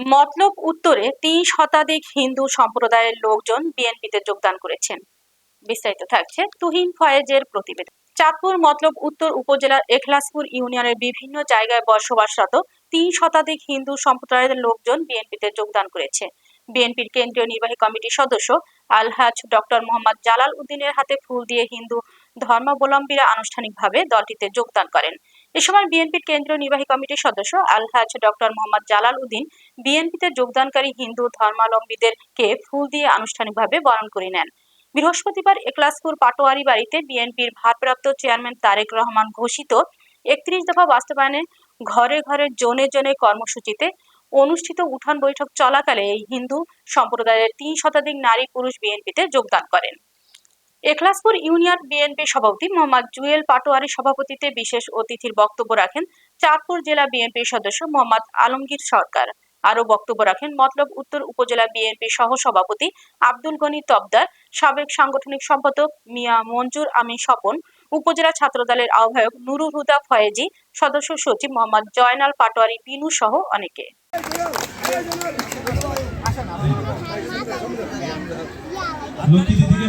মতলব উত্তরে তিন শতাধিক হিন্দু সম্প্রদায়ের লোকজন বিএনপিতে যোগদান করেছেন। বিস্তারিত থাকছে তুহিন ফয়েজের প্রতিবেদন। চাঁদপুর মতলব উত্তর উপজেলার এখলাসপুর ইউনিয়নের বিভিন্ন জায়গায় বসবাসরত তিন শতাধিক হিন্দু সম্প্রদায়ের লোকজন বিএনপিতে যোগদান করেছে। বিএনপির কেন্দ্রীয় নির্বাহী কমিটির সদস্য আলহাজ ডক্টর মোহাম্মদ জালাল উদ্দিনের হাতে ফুল দিয়ে হিন্দু ধর্মাবলম্বীরা আনুষ্ঠানিকভাবে দলটিতে যোগদান করেন। এ সময় বিএনপির কেন্দ্রীয় নির্বাহী কমিটির সদস্য আলহাজ ডক্টর মোহাম্মদ জালাল উদ্দিন বিএনপিতে যোগদানকারী হিন্দু ধর্মাবলম্বীদেরকে ফুল দিয়ে আনুষ্ঠানিকভাবে বরণ করে নেন। বৃহস্পতিবার একলাসপুর পাটোয়ারি বাড়িতে বিএনপির ভারপ্রাপ্ত চেয়ারম্যান তারেক রহমান ঘোষিত একত্রিশ দফা বাস্তবায়নে ঘরে ঘরে জনে জনে কর্মসূচিতে অনুষ্ঠিত উঠান বৈঠক চলাকালে এই হিন্দু সম্প্রদায়ের তিন শতাধিক নারী পুরুষ বিএনপিতে যোগদান করেন। এখলাসপুর ইউনিয়ন বিএনপি সভাপতি মোহাম্মদ জুয়েল পাটোয়ারি সভাপতিতে বিশেষ অতিথির বক্তব্য রাখেন চাঁদপুর জেলা বিএনপির সদস্য মোহাম্মদ আলমগীর সরকার। আরও বক্তব্য রাখেন মতলব উত্তর উপজেলা বিএনপি সহ সভাপতি আব্দুল গনি তবদার, সাবেক সাংগঠনিক সম্পাদক মিয়া মঞ্জুর আমি স্বপন, উপজেলা ছাত্রদলের আহ্বায়ক নুরুল হুদা ফয়েজি, সদস্য সচিব মোহাম্মদ জয়নাল পাটোয়ারি পিনু সহ অনেকে। লক্ষ্মী দিদিকে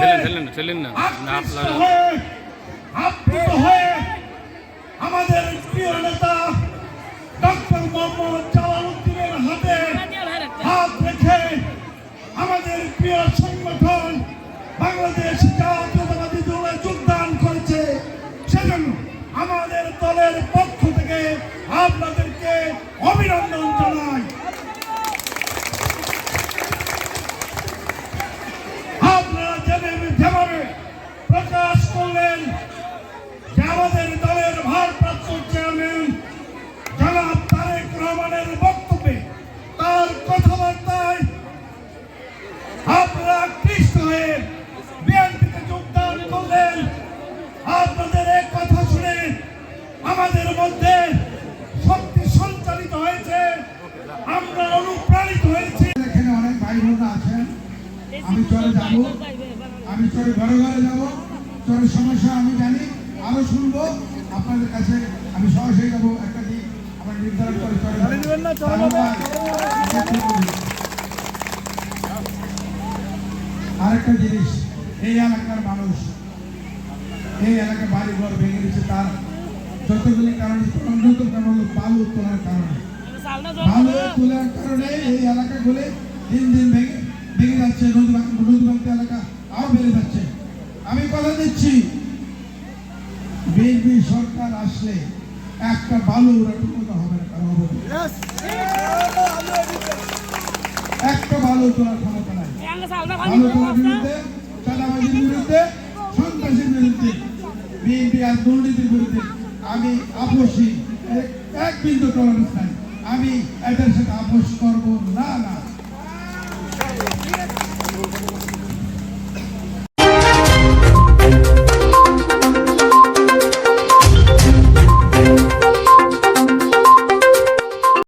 ঠেলেন ঠেলেন ঠেলেন ঠেলেন না। হয়ে আমাদের প্রিয় নেতা ডক্টর মোহাম্মদ জালালউদ্দিনের হাতে হাত রেখে আমাদের প্রিয় সংগঠন বাংলাদেশ জাতীয়তাবাদী দলে যোগদান করেছে। সেজন্য আমাদের দলের পক্ষ থেকে আপনাদেরকে অভিনন্দন জানাই। করলেন যে দলের ভারপ্রাপ্ত চেয়ারম্যান জনাব তারেক রহমানের বক্তব্যে তার কথাবার্তায় আপনারা কৃষ্ট হয়ে বিএনপিতে যোগদান করলেন। আপনাদের এক কথা শুনে আমাদের মধ্যে শক্তি সঞ্চালিত হয়েছে, আমরা অনুপ্রাণিত হয়েছি। এখানে অনেক ভাই বোনরা আছেন। আমি চলে যাব। আমি চলে ঘরে ঘরে যাব। চলে সমস্যা আমি জানি আরও শুনব। আপনাদের কাছে আমি সরাসরি যাব একটা দিক আমার নির্ধারণ করে আরেকটা জিনিস এই এলাকার মানুষ এই এলাকার বাড়ি ঘর ভেঙে দিচ্ছে তার। যতগুলি কারণ অন্যতম কারণ হলো বালু তোলার কারণে। বালু তোলার কারণে এই এলাকাগুলি দিন দিন ভেঙে ভেঙে যাচ্ছে। নদী নদী এলাকা আরও বেড়ে যাচ্ছে। দিচ্ছি বিএনপি সরকার আসলে একটা ভালো হবে না একটা বালু তোলার ক্ষমতা নাই। বালু তোলার বিরুদ্ধে চাঁদাবাজির বিরুদ্ধে সন্ত্রাসের বিরুদ্ধে বিএনপি আর দুর্নীতির বিরুদ্ধে আমি আপোষী। এক বিন্দু টলারেন্স নাই। আমি এদের সাথে আপোষ না না।